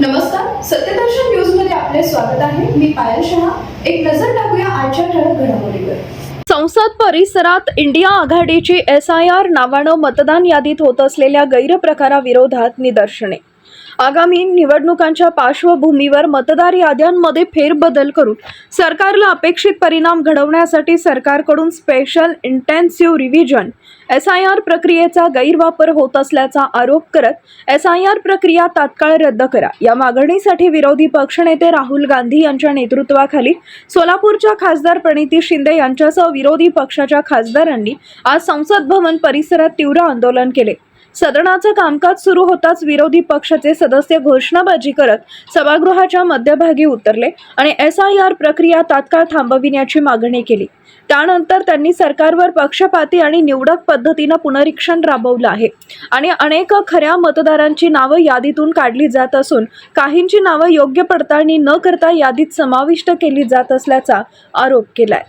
नमस्कार सत्यदर्शन न्यूजमध्ये आपले स्वागत आहे. मी पायल शहा. एक नजर टाकूया आजच्या ठळक घडामोडीवर. संसद परिसरात इंडिया आघाडीची एस आय आर नावानं मतदान यादीत होत असलेल्या गैरप्रकाराविरोधात निदर्शने. आगामी निवडणुकांच्या पार्श्वभूमीवर मतदार याद्यांमध्ये फेरबदल करून सरकारला अपेक्षित परिणाम घडवण्यासाठी सरकारकडून special intensive revision S I R प्रक्रियेचा गैरवापर होत असल्याचा आरोप करत एस आय आर प्रक्रिया तात्काळ रद्द करा. या मागणीसाठी विरोधी पक्षनेते राहुल गांधी यांच्या नेतृत्वाखाली सोलापूरच्या खासदार प्रणिती शिंदे यांच्यासह विरोधी पक्षाच्या खासदारांनी आज संसद भवन परिसरात तीव्र आंदोलन केले. सदनाचं कामकाज सुरू होताच विरोधी पक्षाचे सदस्य घोषणाबाजी करत सभागृहाच्या मध्यभागी उतरले आणि एस आय आर प्रक्रिया तात्काळ थांबविण्याची मागणी केली. त्यानंतर त्यांनी सरकारवर पक्षपाती आणि निवडक पद्धतीनं पुनरीक्षण राबवलं आहे आणि अनेक खऱ्या मतदारांची नावं यादीतून काढली जात असून काहींची नावं योग्य पडताळणी न करता यादीत समाविष्ट केली जात असल्याचा आरोप केलाय.